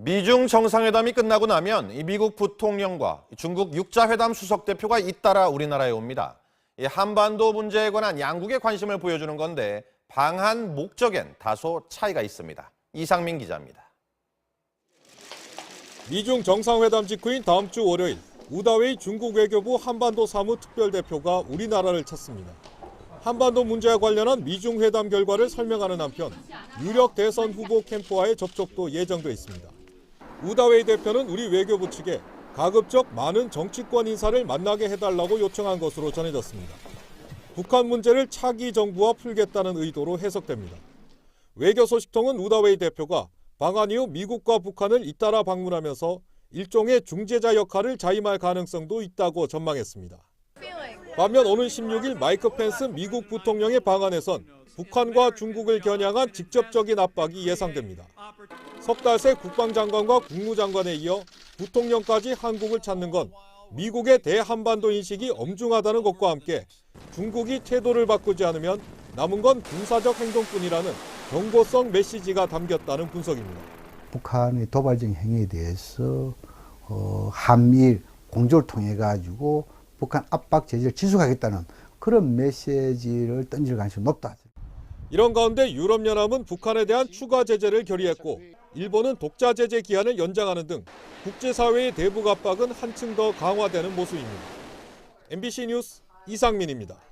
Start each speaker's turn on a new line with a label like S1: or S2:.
S1: 미중 정상회담이 끝나고 나면 이 미국 부통령과 중국 육자회담 수석 대표가 잇따라 우리나라에 옵니다. 이 한반도 문제에 관한 양국의 관심을 보여주는 건데 방한 목적엔 다소 차이가 있습니다. 이상민 기자입니다.
S2: 미중 정상회담 직후인 다음 주 월요일 우다웨이 중국 외교부 한반도 사무 특별대표가 우리나라를 찾습니다. 한반도 문제와 관련한 미중 회담 결과를 설명하는 한편 유력 대선 후보 캠프와의 접촉도 예정돼 있습니다. 우다웨이 대표는 우리 외교부 측에 가급적 많은 정치권 인사를 만나게 해달라고 요청한 것으로 전해졌습니다. 북한 문제를 차기 정부와 풀겠다는 의도로 해석됩니다. 외교 소식통은 우다웨이 대표가 방한 이후 미국과 북한을 잇따라 방문하면서 일종의 중재자 역할을 자임할 가능성도 있다고 전망했습니다. 반면 오는 16일 마이크 펜스 미국 부통령의 방한에선 북한과 중국을 겨냥한 직접적인 압박이 예상됩니다. 석달 새 국방장관과 국무장관에 이어 부통령까지 한국을 찾는 건 미국의 대한반도 인식이 엄중하다는 것과 함께 중국이 태도를 바꾸지 않으면 남은 건 군사적 행동뿐이라는 경고성 메시지가 담겼다는 분석입니다.
S3: 북한의 도발적 행위에 대해서 어, 한미일 공조를 통해 가지고 북한 압박 제재를 지속하겠다는 그런 메시지를 던질 가능성이 높다.
S2: 이런 가운데 유럽연합은 북한에 대한 추가 제재를 결의했고 일본은 독자 제재 기한을 연장하는 등 국제사회의 대북 압박은 한층 더 강화되는 모습입니다. MBC 뉴스 이상민입니다.